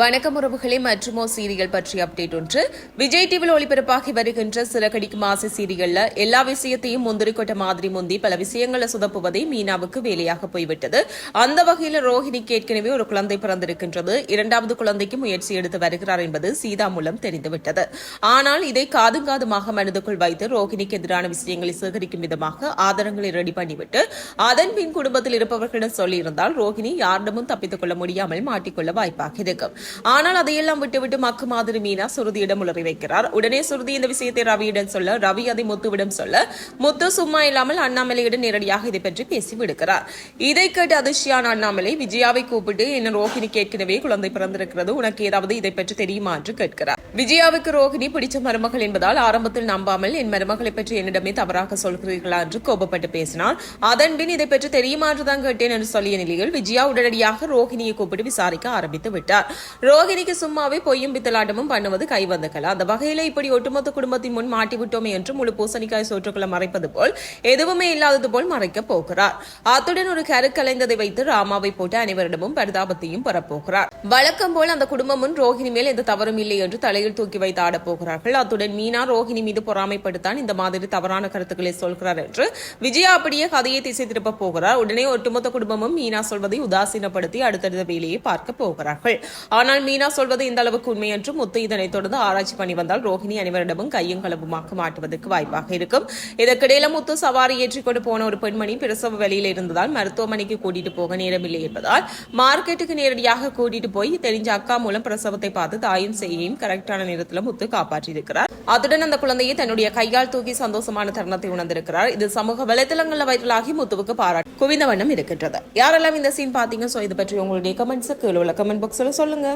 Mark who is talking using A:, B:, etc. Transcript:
A: வணக்கம் உறவுகளே மற்றுமோ சீரியல் பற்றிய அப்டேட் ஒன்று. விஜய் டிவியில் ஒளிபரப்பாகி வருகின்ற சிறகடிக்கும் ஆசை சீரியல்ல எல்லா விஷயத்தையும் முந்திரி கொட்ட மாதிரி முந்தி பல விஷயங்களை சுதப்புவதே மீனாவுக்கு வேலையாக போய்விட்டது. அந்த வகையில் ரோஹிணிக்கு ஏற்கனவே ஒரு குழந்தை பிறந்திருக்கின்றது. இரண்டாவது குழந்தைக்கு முயற்சி எடுத்து வருகிறார் என்பது சீதா மூலம் தெரிந்துவிட்டது. ஆனால் இதை காதுங்காதுமாக மனதுக்குள் வைத்து ரோஹிணிக்கு எதிரான விஷயங்களை சேகரிக்கும் விதமாக ஆதாரங்களை ரெடி பண்ணிவிட்டு அதன் பின் குடும்பத்தில் இருப்பவர்களிடம் சொல்லியிருந்தால் ரோஹிணி யாரிடமும் தப்பித்துக் கொள்ள முடியாமல் மாட்டிக்கொள்ள வாய்ப்பாக இருக்கும். ஆனால் அதையெல்லாம் விட்டுவிட்டு மக்கு மாதிரி மீனா சுருதியிடம் உளறி வைக்கிறார். உடனே சுருதி இந்த விஷயத்தை ரவியிடம் சொல்ல ரவி அதை முத்துவிடம் சொல்ல முத்து சும்மா இல்லாமல் அண்ணாமலையிடம் நேரடியாக இதை பற்றி பேசி விடுக்கிறார் இதை கேட்டு அதிர்ச்சியான அண்ணாமலை விஜயாவை கூப்பிட்டு என்ன ரோஹிணிக்கு ஏற்கனவே குழந்தை பிறந்திருக்கிறது உனக்கு ஏதாவது இதை பற்றி தெரியுமா? என்று கேட்கிறார். விஜயாவுக்கு ரோஹிணி பிடிச்ச மருமகள் என்பதால் ஆரம்பத்தில் நம்பாமல் என் மருமகளை பற்றி என்னிடமே தவறாக சொல்கிறீர்களா? என்று கோபப்பட்டு பேசினார் அதன்பின் இதை பற்றி தெரியுமா என்றுதான் கேட்டேன் என்று சொல்லிய நிலையில் விஜயா உடனடியாக ரோஹிணியை கூப்பிட்டு விசாரிக்க ஆரம்பித்து விட்டார். ரோஹிணிக்கு சும்மாவே பொய்யும் பித்தலாட்டமும் பண்ணுவது கைவந்த கலை. அந்த வகையில இப்படி ஒட்டுமொத்த குடும்பத்தின் முன் மாட்டி விட்டோமே என்று முழு பூசணிக்காய் சோற்றுக்குள்ள மறைப்பது போல் எதுவுமே இல்லாதது போல் மறைக்க போகிறார். அத்துடன் ஒரு கரு கலைந்ததை வைத்து ராமாவை போட்டு அனைவரிடமும் பரிதாபத்தையும் பெறப்போகிறார் வழக்கம் போல் அந்த குடும்பம் முன் ரோஹிணி மேல் எந்த தவறும் இல்லை என்று தலை தலையில் தூக்கி வைத்து ஆடப்போகிறார்கள் அத்துடன் மீனா ரோஹிணி மீது பொறாமைப்படுத்தான் இந்த மாதிரி தவறான கருத்துக்களை சொல்கிறார் என்று. விஜயா அப்படியே கதையை திசை திருப்ப போகிறார். உடனே ஒட்டுமொத்த குடும்பமும் மீனா சொல்வதை உதாசீனப்படுத்தி அடுத்தடுத்த வேலையை பார்க்க போகிறார்கள். ஆனால் மீனா சொல்வது இந்த அளவுக்கு உண்மை என்றும் முத்து இதனைத் தொடர்ந்து ஆராய்ச்சி பண்ணி வந்தால் ரோஹிணி அனைவரிடமும் கையும் களவுமாக மாட்டுவதற்கு வாய்ப்பாக இருக்கும். இதற்கிடையில முத்து சவாரி ஏற்றிக்கொண்டு போன ஒரு பெண்மணி பிரசவ வெளியில் இருந்ததால் மருத்துவமனைக்கு கூட்டிட்டு போக நேரமில்லை என்பதால் மார்க்கெட்டுக்கு நேரடியாக கூட்டிட்டு போய் தெரிஞ்ச அக்கா மூலம் பிரசவத்தை பார்த்து தாயும் செய்யையும் கரெக்டான நேரத்தில் முத்து காப்பாற்றியிருக்கிறார். அதுடன் அந்த குழந்தையை தன்னுடைய கையால் தூக்கி சந்தோஷமான தருணத்தை உணர்ந்திருக்கிறார். இது சமூக வலைதளங்களில் வைரலாகி முத்துவுக்கு பாராட்டு. குவிந்த வண்ணம் இருக்கின்றது. யாரெல்லாம் இந்த சீன் பாத்தீங்க சோ இது பற்றி உங்களுடைய கமெண்ட்ஸ் கீழே உள்ள கமெண்ட் பாக்ஸ்ல சொல்லுங்க.